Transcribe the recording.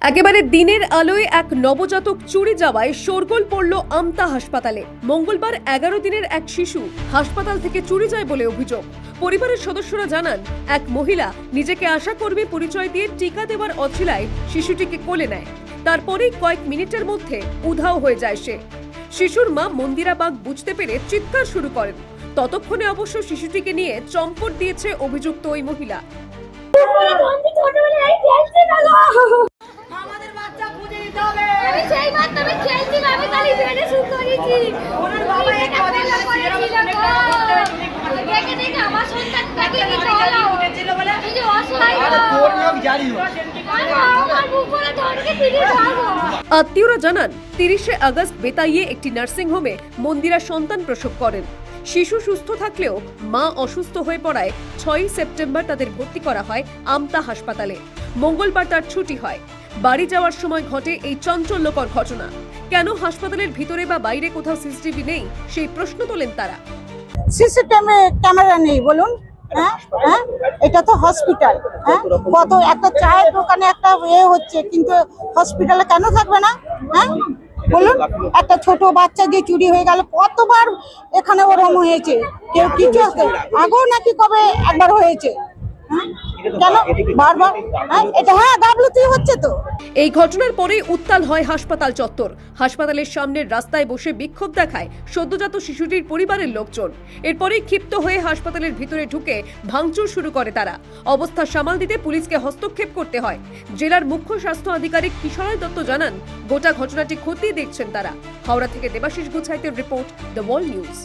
একেবারে দিনের আলোয় এক নবজাতক চুরি যাওয়ায় শোরগোল পড়ল আমতা হাসপাতালে। মঙ্গলবার এগারো দিনের এক শিশু হাসপাতাল থেকে চুরি যায় বলে অভিযোগ। পরিবারের সদস্যরা জানান, এক মহিলা নিজেকে আশাকর্মী পরিচয় দিয়ে টিকা দেওয়ার অছিলায় শিশুটিকে কোলে নেয়। তারপরেই কয়েক মিনিটের মধ্যে উধাও হয়ে যায় সে। শিশুর মা মন্দিরা বাগ বুঝতে পেরে চিৎকার শুরু করেন। ততক্ষণে অবশ্য শিশুটিকে নিয়ে চম্পট দিয়েছে অভিযুক্ত ওই মহিলা। আত্মীয়রা জানান তিরিশে আগস্ট বেতাইয়ে একটি নার্সিংহোমে মন্দিরা সন্তান প্রসব করেন। শিশু সুস্থ থাকলেও মা অসুস্থ হয়ে পড়ায় ছয়ই সেপ্টেম্বর তাদের ভর্তি করা হয় আমতা হাসপাতালে। মঙ্গলবার তার ছুটি হয়। বাড়ি যাওয়ার সময় ঘটে এই চঞ্চল্যকর ঘটনা। কেন হাসপাতালের ভিতরে বা বাইরে কোথাও সিসিটিভি নেই সেই প্রশ্ন তোলেন তারা। সিসিটিভি ক্যামেরা নেই বলুন। হ্যাঁ? হ্যাঁ? এটা তো হসপিটাল হ্যাঁ? কত একটা চায়ের দোকানে একটা ইয়ে হচ্ছে, কিন্তু হসপিটালে কেন থাকবে না? হ্যাঁ? বলুন, একটা ছোট বাচ্চা যে চুরি হয়ে গেল, কতবার এখানে ওরম হয়েছে? কেউ কিছু আগেও নাকি কবে একবার হয়েছে? হ্যাঁ? হ্যাঁ হ্যাঁ এই ঘটনার পরেই উত্তাল হয় হাসপাতাল চত্বর। হাসপাতালের সামনের রাস্তায় বসে বিক্ষোভ দেখায় সদ্যজাত শিশুটির পরিবারের লোকজন। এরপরেই ক্ষিপ্ত হয়ে হাসপাতালের ভিতরে ঢুকে ভাঙচুর শুরু করে তারা। অবস্থা সামাল দিতে পুলিশকে হস্তক্ষেপ করতে হয়। জেলার মুখ্য স্বাস্থ্য আধিকারিক কিশোরয় দত্ত জানান, গোটা ঘটনাটি খতিয়ে দেখছেন তারা। হাওড়া থেকে দেবাশিস গুছাইতের রিপোর্ট, দ্য ওয়াল নিউজ।